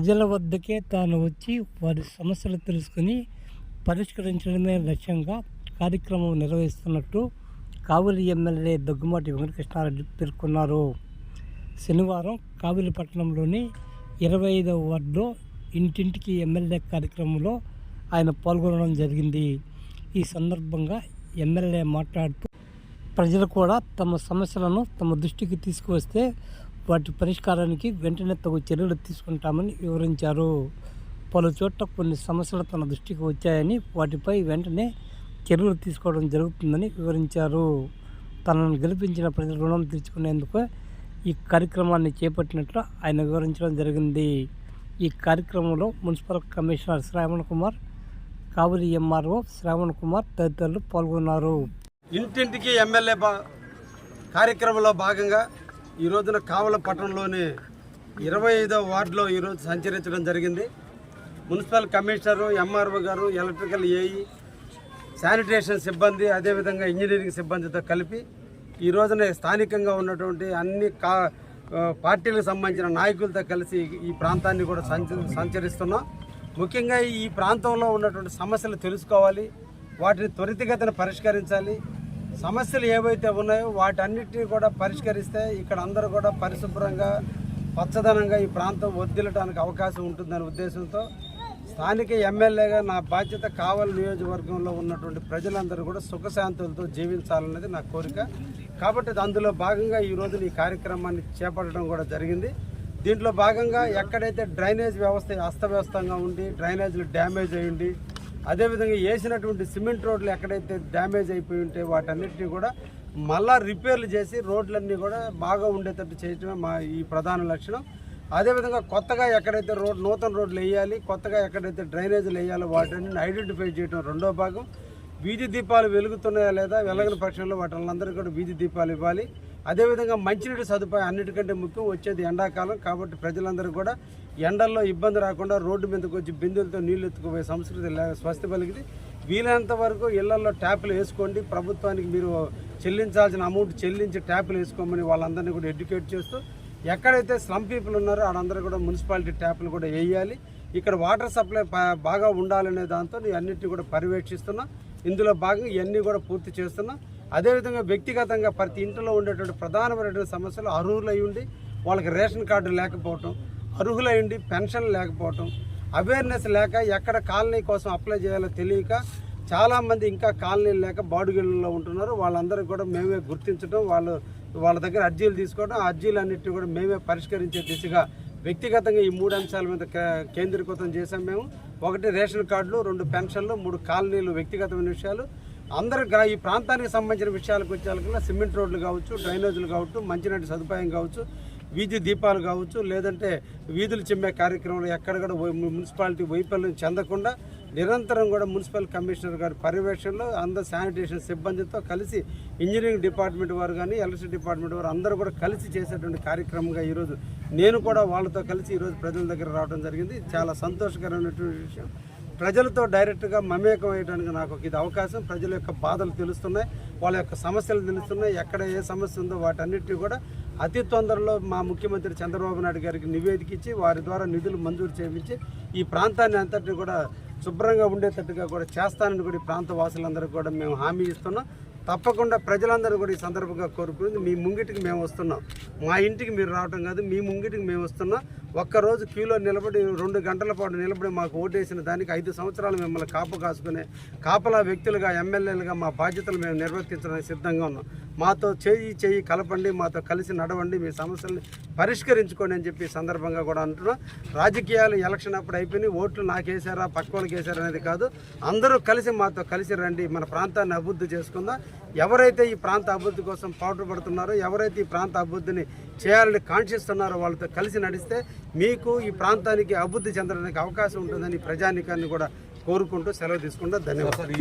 ప్రజల వద్దకే తాను వచ్చి వారి సమస్యలు తెలుసుకుని పరిష్కరించడమే లక్ష్యంగా కార్యక్రమం నిర్వహిస్తున్నట్టు కావలి ఎమ్మెల్యే దగ్గుమాటి వెంకటకృష్ణారెడ్డి పేర్కొన్నారు. శనివారం కావలి పట్టణంలోని ఇరవై ఐదవ వార్డులో ఇంటింటికి ఎమ్మెల్యే కార్యక్రమంలో ఆయన పాల్గొనడం జరిగింది. ఈ సందర్భంగా ఎమ్మెల్యే మాట్లాడుతూ ప్రజలు కూడా తమ సమస్యలను తమ దృష్టికి తీసుకువస్తే వాటి పరిష్కారానికి వెంటనే తగు చర్యలు తీసుకుంటామని వివరించారు. పలు చోట్ల కొన్ని సమస్యలు తన దృష్టికి వచ్చాయని వాటిపై వెంటనే చర్యలు తీసుకోవడం జరుగుతుందని వివరించారు. తనను గెలిపించిన ప్రజల రుణం తీర్చుకునేందుకు ఈ కార్యక్రమాన్ని చేపట్టినట్లు ఆయన వివరించడం జరిగింది. ఈ కార్యక్రమంలో municipal commissioner Shravan Kumar Kavali MRO Shravan Kumar తదితరులు పాల్గొన్నారు. ఇంటింటికి ఎమ్మెల్యే కార్యక్రమంలో భాగంగా ఈ రోజున కావల పట్టణంలోని ఇరవై ఐదవ వార్డులో ఈరోజు సంచరించడం జరిగింది. మున్సిపల్ కమిషనరు ఎంఆర్ఓ గారు ఎలక్ట్రికల్ ఏఈ శానిటేషన్ సిబ్బంది అదేవిధంగా ఇంజనీరింగ్ సిబ్బందితో కలిపి ఈ రోజున స్థానికంగా ఉన్నటువంటి అన్ని కా పార్టీలకు సంబంధించిన నాయకులతో కలిసి ఈ ప్రాంతాన్ని కూడా సంచ సంచరిస్తున్నాం. ముఖ్యంగా ఈ ప్రాంతంలో ఉన్నటువంటి సమస్యలు తెలుసుకోవాలి వాటిని త్వరితగతిన పరిష్కరించాలి సమస్యలు ఏవైతే ఉన్నాయో వాటన్నిటిని కూడా పరిష్కరిస్తే ఇక్కడ అందరూ కూడా పరిశుభ్రంగా పచ్చదనంగా ఈ ప్రాంతం వదిలటానికి అవకాశం ఉంటుందనే ఉద్దేశంతో స్థానిక ఎమ్మెల్యేగా నా బాధ్యత కావలి నియోజకవర్గంలో ఉన్నటువంటి ప్రజలందరూ కూడా సుఖశాంతులతో జీవించాలన్నది నా కోరిక. కాబట్టి అందులో భాగంగా ఈ రోజు ఈ కార్యక్రమాన్ని చేపట్టడం కూడా జరిగింది. దీంట్లో భాగంగా ఎక్కడైతే డ్రైనేజ్ వ్యవస్థ అస్తవ్యస్తంగా ఉండి డ్రైనేజీలు డ్యామేజ్ అయ్యింది అదేవిధంగా వేసినటువంటి సిమెంట్ రోడ్లు ఎక్కడైతే డ్యామేజ్ అయిపోయి ఉంటే వాటన్నిటిని కూడా మళ్ళా రిపేర్లు చేసి రోడ్లన్నీ కూడా బాగా ఉండేటట్టు చేయటమే మా ఈ ప్రధాన లక్షణం. అదేవిధంగా కొత్తగా ఎక్కడైతే రోడ్ నూతన రోడ్లు వేయాలి కొత్తగా ఎక్కడైతే డ్రైనేజీలు వేయాలో వాటిని ఐడెంటిఫై చేయడం రెండో భాగం. వీధి దీపాలు వెలుగుతున్నాయా లేదా వెలగని పక్షంలో వాటిని అందరికీ కూడా వీధి దీపాలు ఇవ్వాలి. అదేవిధంగా మంచినీటి సదుపాయం అన్నిటికంటే ముఖ్యం వచ్చేది ఎండాకాలం కాబట్టి ప్రజలందరూ కూడా ఎండల్లో ఇబ్బంది రాకుండా రోడ్డు మీదకి వచ్చి బిందులతో నీళ్ళు ఎత్తుకుపోయే సంస్కృతి లే- స్వస్తి పలికింది. వీలైనంత వరకు ఇళ్ళలో ట్యాపులు వేసుకోండి. ప్రభుత్వానికి మీరు చెల్లించాల్సిన అమౌంట్ చెల్లించి ట్యాపులు వేసుకోమని వాళ్ళందరినీ కూడా ఎడ్యుకేట్ చేస్తూ ఎక్కడైతే స్లమ్ పీపుల్ ఉన్నారో వాళ్ళందరూ కూడా మున్సిపాలిటీ ట్యాపులు కూడా వేయాలి. ఇక్కడ వాటర్ సప్లై బాగా ఉండాలనే దాంతో అన్నింటినీ కూడా పర్యవేక్షిస్తున్నాం. ఇందులో భాగంగా ఇవన్నీ కూడా పూర్తి చేస్తున్నాం. అదేవిధంగా వ్యక్తిగతంగా ప్రతి ఇంట్లో ఉండేటువంటి ప్రధానమైనటువంటి సమస్యలు అర్హులై ఉండి వాళ్ళకి రేషన్ కార్డు లేకపోవటం అర్హులై ఉండి పెన్షన్ లేకపోవటం అవేర్నెస్ లేక ఎక్కడ కాలనీ కోసం అప్లై చేయాలో తెలియక చాలామంది ఇంకా కాలనీలు లేక బాడుగిళ్ళలో ఉంటున్నారు. వాళ్ళందరూ కూడా మేమే గుర్తించడం వాళ్ళు వాళ్ళ దగ్గర అర్జీలు తీసుకోవడం ఆ అర్జీలన్నింటినీ కూడా మేమే పరిష్కరించే దిశగా వ్యక్తిగతంగా ఈ మూడు అంశాల మీద కేంద్రీకృతం చేశాం మేము. ఒకటి రేషన్ కార్డులు రెండు పెన్షన్లు మూడు కాలనీలు వ్యక్తిగతమైన విషయాలు. అందరు ఈ ప్రాంతానికి సంబంధించిన విషయాలకు వచ్చేకల్లా సిమెంట్ రోడ్లు కావచ్చు డ్రైనేజీలు కావచ్చు మంచినీటి సదుపాయం కావచ్చు వీధి దీపాలు కావచ్చు లేదంటే వీధులు చిమ్మే కార్యక్రమాలు ఎక్కడ కూడా మున్సిపాలిటీ వైఫల్యం చెందకుండా నిరంతరం కూడా మున్సిపల్ కమిషనర్ గారి పర్యవేక్షణలో అందరు శానిటేషన్ సిబ్బందితో కలిసి ఇంజనీరింగ్ డిపార్ట్మెంట్ వారు కానీ ఎలక్ట్రిసిటీ డిపార్ట్మెంట్ వారు అందరూ కూడా కలిసి చేసేటువంటి కార్యక్రమంగా ఈరోజు నేను కూడా వాళ్ళతో కలిసి ఈరోజు ప్రజల దగ్గర రావడం జరిగింది. చాలా సంతోషకరమైనటువంటి విషయం. ప్రజలతో డైరెక్ట్గా మమేకం అయ్యడానికి నాకు ఇది అవకాశం. ప్రజల యొక్క బాధలు తెలుస్తున్నాయి వాళ్ళ యొక్క సమస్యలు తెలుస్తున్నాయి ఎక్కడ ఏ సమస్య ఉందో వాటన్నిటిని కూడా అతి తొందరలో మా ముఖ్యమంత్రి చంద్రబాబు నాయుడు గారికి నివేదిక ఇచ్చి వారి ద్వారా నిధులు మంజూరు చేయించి ఈ ప్రాంతాన్ని అంతటిని కూడా శుభ్రంగా ఉండేటట్టుగా కూడా చేస్తానని కూడా ఈ ప్రాంత వాసులందరికీ కూడా మేము హామీ ఇస్తున్నాం. తప్పకుండా ప్రజలందరూ కూడా ఈ సందర్భంగా కోరుకుంది మీ ముంగిటికి మేము వస్తున్నాం. మా ఇంటికి మీరు రావటం కాదు మీ ముంగిటికి మేము వస్తున్నాం. ఒక్కరోజు క్యూలో నిలబడి రెండు గంటల పాటు నిలబడి మాకు ఓటేసిన దానికి ఐదు సంవత్సరాలు మిమ్మల్ని కాపు కాసుకునే కాపలా వ్యక్తులుగా ఎమ్మెల్యేలుగా మా బాధ్యతలు మేము నిర్వర్తించడానికి సిద్ధంగా ఉన్నాం. మాతో చేయి చేయి కలపండి మాతో కలిసి నడవండి మీ సమస్యల్ని పరిష్కరించుకోండి అని చెప్పి సందర్భంగా కూడా అంటున్నాం. రాజకీయాలు ఎలక్షన్ అప్పుడు అయిపోయినాయి. ఓట్లు నాకేసారా పక్క వాళ్ళకి వేసారా అనేది కాదు. అందరూ కలిసి మాతో కలిసి రండి. మన ప్రాంతాన్ని అభివృద్ధి చేసుకుందాం. ఎవరైతే ఈ ప్రాంత అభివృద్ధి కోసం పాటుపడుతున్నారో ఎవరైతే ఈ ప్రాంత అభివృద్ధిని చేయాలని కాంక్షిస్తున్నారో వాళ్ళతో కలిసి నడిస్తే మీకు ఈ ప్రాంతానికి అభివృద్ధి చెందడానికి అవకాశం ఉంటుందని ప్రజానికాన్ని కూడా కోరుకుంటూ సెలవు తీసుకుంటూ ధన్యవాదాలు. ఈ